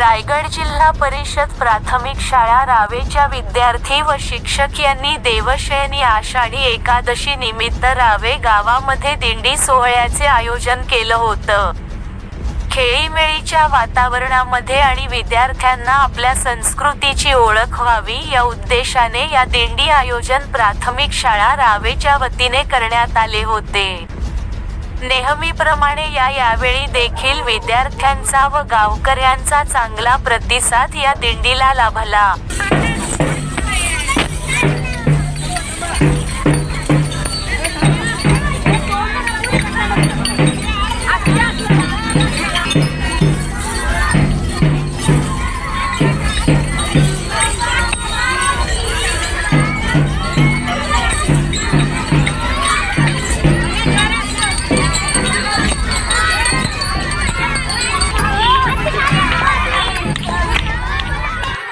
रायगड जिल्हा परिषद प्राथमिक शाळा रावेच्या विद्यार्थी व शिक्षक यांनी देवशयनी आषाढी एकादशी निमित्त रावे गावामध्ये दिंडी सोहळ्याचे आयोजन केलं होतं. खेळीमेळीच्या वातावरणामध्ये आणि विद्यार्थ्यांना आपल्या संस्कृतीची ओळख व्हावी या उद्देशाने या दिंडी आयोजन प्राथमिक शाळा रावेच्या वतीने करण्यात आले होते. नेहमीप्रमाणे या यावेळी देखील विद्यार्थ्यांचा व गावकऱ्यांचा चांगला प्रतिसाद या दिंडीला लाभला.